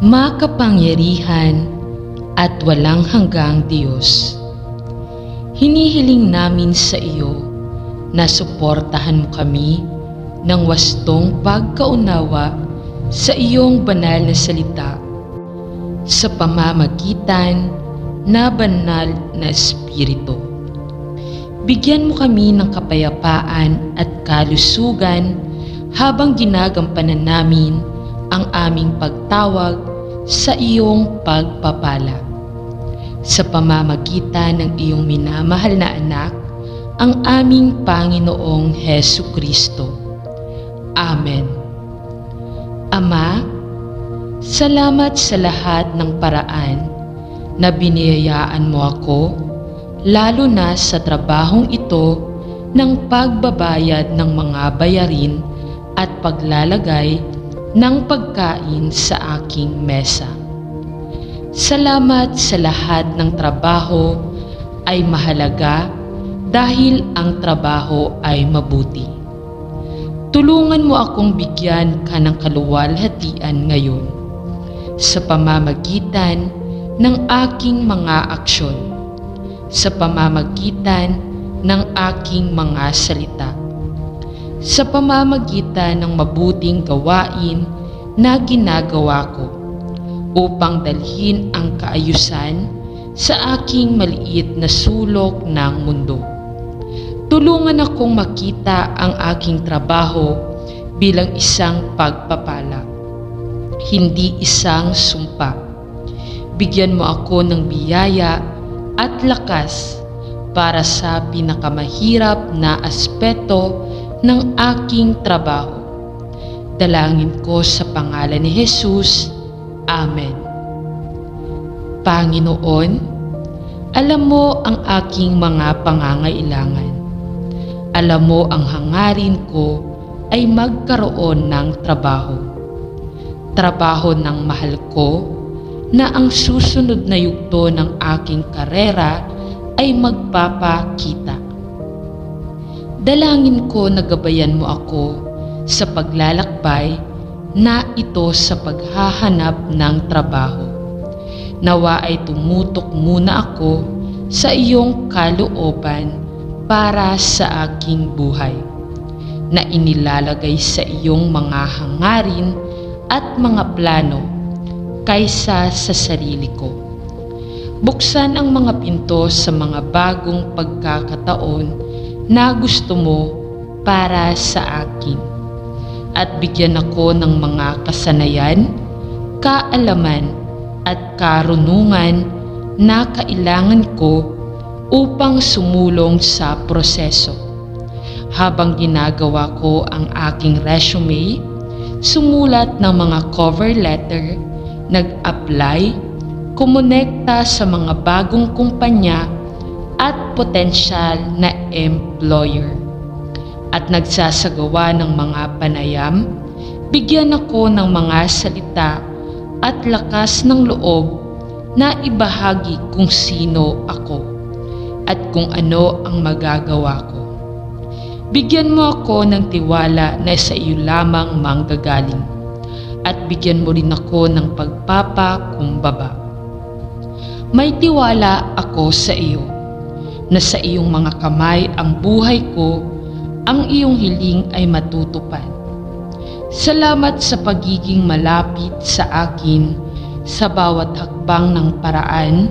makapangyarihan at walang hanggang Diyos. Hinihiling namin sa iyo na suportahan mo kami ng wastong pagkaunawa sa iyong banal na salita sa pamamagitan na banal na Espiritu. Bigyan mo kami ng kapayapaan at kalusugan habang ginagampanan namin ang aming pagtawag sa iyong pagpapala. Sa pamamagitan ng iyong minamahal na anak, ang aming Panginoong Heso Kristo. Amen. Ama, salamat sa lahat ng paraan na biniyayaan mo ako, lalo na sa trabahong ito ng pagbabayad ng mga bayarin at paglalagay ng pagkain sa aking mesa. Salamat sa lahat ng trabaho ay mahalaga dahil ang trabaho ay mabuti. Tulungan mo akong bigyan ka ng kaluwalhatian ngayon sa pamamagitan ng aking mga aksyon, sa pamamagitan ng aking mga salita, sa pamamagitan ng mabuting gawain na ginagawa ko upang dalhin ang kaayusan sa aking maliit na sulok ng mundo. Tulungan akong makita ang aking trabaho bilang isang pagpapala, hindi isang sumpa. Bigyan mo ako ng biyaya at lakas para sa pinakamahirap na aspeto ng aking trabaho. Dalangin ko sa pangalan ni Jesus. Amen. Panginoon, alam mo ang aking mga pangangailangan. Alam mo ang hangarin ko ay magkaroon ng trabaho. Trabaho ng mahal ko na ang susunod na yugto ng aking karera ay magpapakita. Dalangin ko na gabayan mo ako sa paglalakbay na ito sa paghahanap ng trabaho. Nawa ay tumutok muna ako sa iyong kalooban para sa aking buhay na inilalagay sa iyong mga hangarin at mga plano kaysa sa sarili ko. Buksan ang mga pinto sa mga bagong pagkakataon na gusto mo para sa akin at bigyan ako ng mga kasanayan, kaalaman at karunungan na kailangan ko upang sumulong sa proseso. Habang ginagawa ko ang aking resume, sumulat ng mga cover letter, nag-apply, kumonekta sa mga bagong kumpanya at potensyal na employer. At nagsasagawa ng mga panayam, bigyan ako ng mga salita at lakas ng loob na ibahagi kung sino ako at kung ano ang magagawa ko. Bigyan mo ako ng tiwala na sa iyo lamang manggagaling at bigyan mo rin ako ng pagpapakumbaba. May tiwala ako sa iyo na sa iyong mga kamay ang buhay ko, ang iyong hiling ay matutupad. Salamat sa pagiging malapit sa akin sa bawat hakbang ng paraan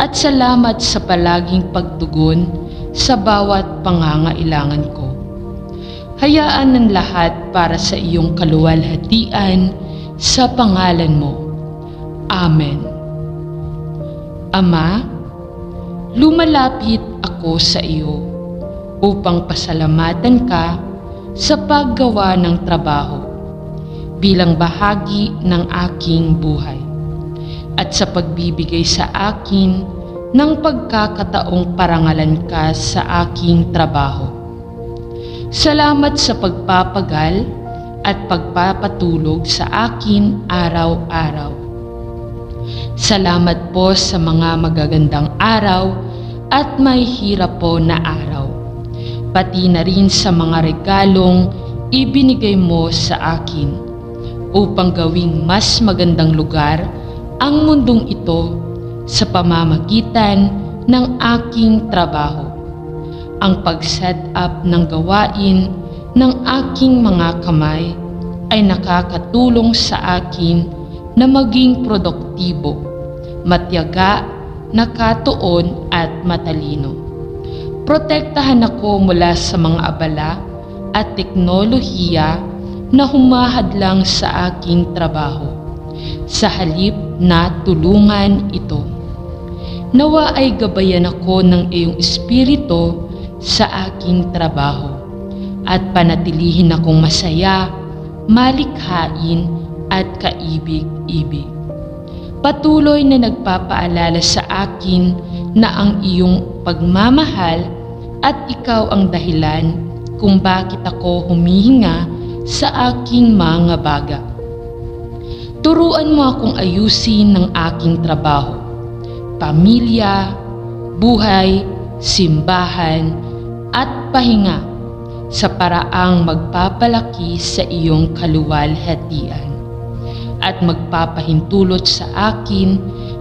at salamat sa palaging pagtugon sa bawat pangangailangan ko. Hayaan ng lahat para sa iyong kaluwalhatian sa pangalan mo. Amen. Ama, lumalapit ako sa iyo upang pasalamatan ka sa paggawa ng trabaho bilang bahagi ng aking buhay at sa pagbibigay sa akin ng pagkakataong parangalan ka sa aking trabaho. Salamat sa pagpapagal at pagpapatulog sa akin araw-araw. Salamat po sa mga magagandang araw at may hirap po na araw. Pati na rin sa mga regalong ibinigay mo sa akin upang gawing mas magandang lugar ang mundong ito sa pamamagitan ng aking trabaho. Ang pag-set up ng gawain ng aking mga kamay ay nakakatulong sa akin na maging produktibo, matyaga, nakatuon at matalino. Protektahan ako mula sa mga abala at teknolohiya na humahadlang sa aking trabaho. Sa halip na tulungan ito. Nawa ay gabayan ako ng iyong espiritu sa aking trabaho at panatilihin akong masaya, malikhain at kaibig-ibig. Patuloy na nagpapaalala sa akin na ang iyong pagmamahal at ikaw ang dahilan kung bakit ako humihinga sa aking mga baga. Turuan mo akong ayusin ng aking trabaho, pamilya, buhay, simbahan, at pahinga sa paraang magpapalaki sa iyong kaluwalhatian at magpapahintulot sa akin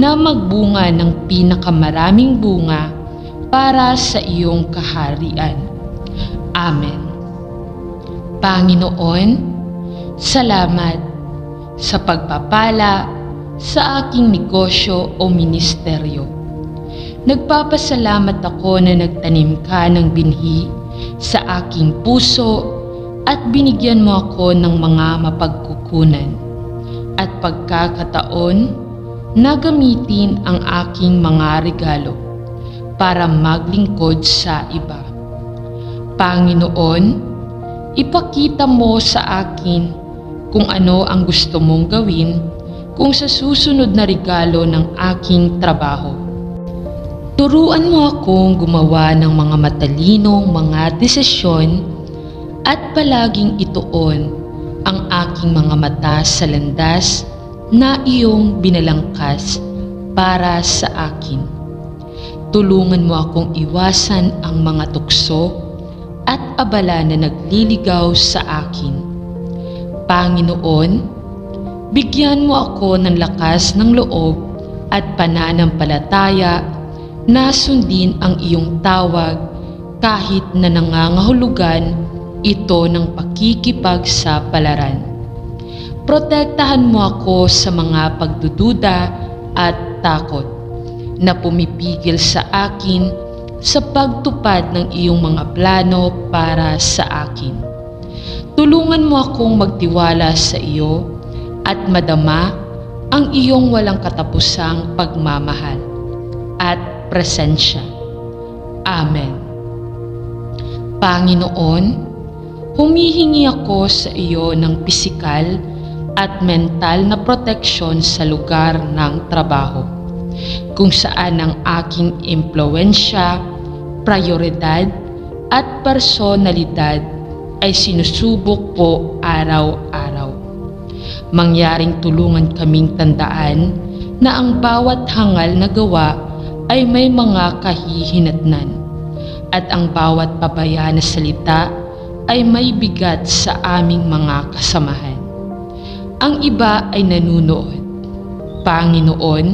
na magbunga ng pinakamaraming bunga para sa iyong kaharian. Amen. Panginoon, salamat sa pagpapala sa aking negosyo o ministeryo. Nagpapasalamat ako na nagtanim ka ng binhi sa aking puso at binigyan mo ako ng mga mapagkukunan at pagkakataon na gamitin ang aking mga regalo para maglingkod sa iba. Panginoon, ipakita mo sa akin kung ano ang gusto mong gawin kung sa susunod na regalo ng aking trabaho. Turuan mo akong gumawa ng mga matalinong mga desisyon at palaging ituon ang aking mga mata sa landas na iyong binalangkas para sa akin. Tulungan mo akong iwasan ang mga tukso at abala na nagliligaw sa akin. Panginoon, bigyan mo ako ng lakas ng loob at pananampalataya na sundin ang iyong tawag kahit na nangangahulugan ito ng pakikipagsapalaran. Protektahan mo ako sa mga pagdududa at takot na pumipigil sa akin sa pagtupad ng iyong mga plano para sa akin. Tulungan mo akong magtiwala sa iyo at madama ang iyong walang katapusang pagmamahal at presensya. Amen. Panginoon, humihingi ako sa iyo ng pisikal at mental na proteksyon sa lugar ng trabaho, kung saan ang aking impluensya, prioridad at personalidad ay sinusubok po araw-araw. Mangyaring tulungan kaming tandaan na ang bawat hangal na gawa ay may mga kahihinatnan at ang bawat pabaya na salita ay may bigat sa aming mga kasamahan. Ang iba ay nanunood. Panginoon,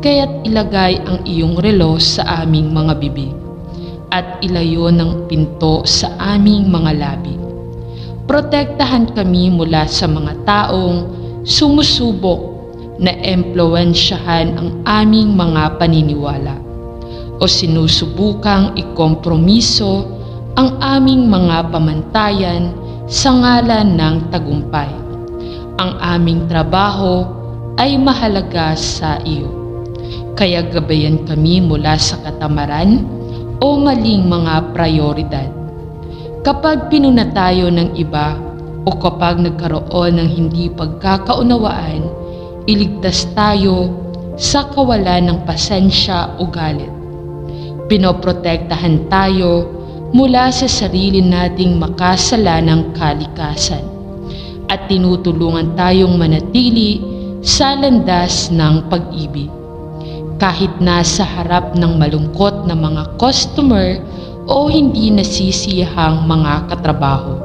kaya't ilagay ang iyong relo sa aming mga bibig at ilayo ng pinto sa aming mga labi. Protektahan kami mula sa mga taong sumusubok na empluensyahan ang aming mga paniniwala o sinusubukang ikompromiso ang aming mga pamantayan sa ngalan ng tagumpay ang aming trabaho ay mahalaga sa iyo. Kaya gabayan kami mula sa katamaran o maling mga prioridad. Kapag pinuna tayo ng iba o kapag nagkaroon ng hindi pagkakaunawaan, iligtas tayo sa kawalan ng pasensya o galit. Pinoprotektahan tayo mula sa sarili nating makasalanang kalikasan at tinutulungan tayong manatili sa landas ng pag-ibig. Kahit nasa harap ng malungkot na mga customer o hindi nasisiyahang mga katrabaho.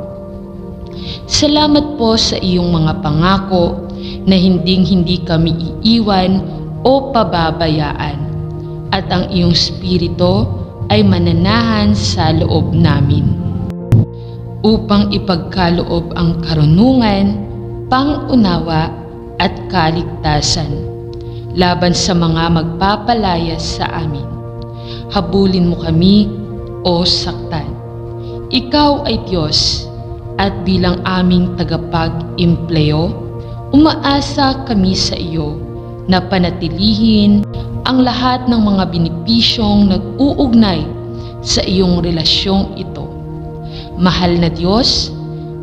Salamat po sa iyong mga pangako na hinding hindi kami iiwan o pababayaan at ang iyong spirito ay mananahan sa loob namin upang ipagkaloob ang karunungan, pangunawa at kaligtasan laban sa mga magpapalayas sa amin. Habulin mo kami o saktan. Ikaw ay Diyos at bilang aming tagapag-impleo, umaasa kami sa iyo na panatilihin ang lahat ng mga binipisyong nag-uugnay sa iyong relasyong ito. Mahal na Diyos,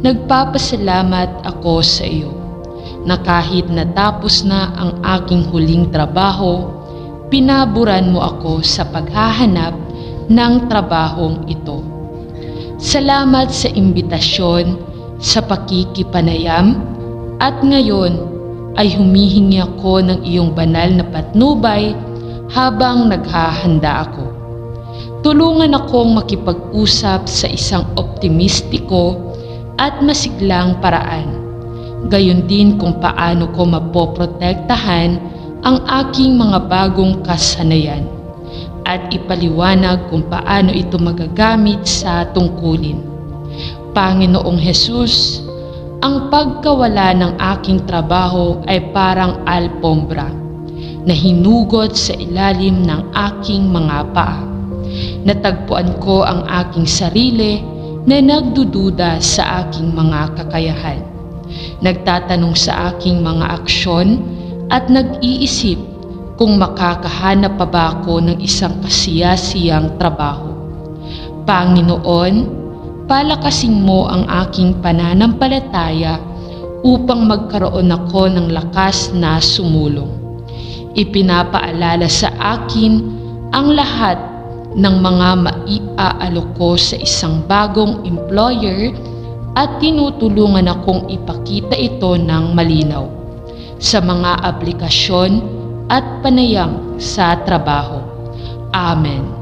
nagpapasalamat ako sa iyo na kahit natapos na ang aking huling trabaho, pinaburan mo ako sa paghahanap ng trabahong ito. Salamat sa imbitasyon, sa pakikipanayam, at ngayon ay humihingi ako ng iyong banal na patnubay habang naghahanda ako. Tulungan akong makipag-usap sa isang optimistiko at masiglang paraan. Gayon din kung paano ko mapoprotektahan ang aking mga bagong kasanayan at ipaliwanag kung paano ito magagamit sa tungkulin. Panginoong Hesus, ang pagkawala ng aking trabaho ay parang alpombra na hinugot sa ilalim ng aking mga paa. Natagpuan ko ang aking sarili na nagdududa sa aking mga kakayahan. Nagtatanong sa aking mga aksyon at nag-iisip kung makakahanap pa ba ako ng isang kasiyasiyang trabaho. Panginoon, palakasin mo ang aking pananampalataya upang magkaroon ako ng lakas na sumulong. Ipinapaalala sa akin ang lahat ng mga maiaalok ko sa isang bagong employer at tinutulungan akong ipakita ito ng malinaw sa mga aplikasyon at panayam sa trabaho. Amen.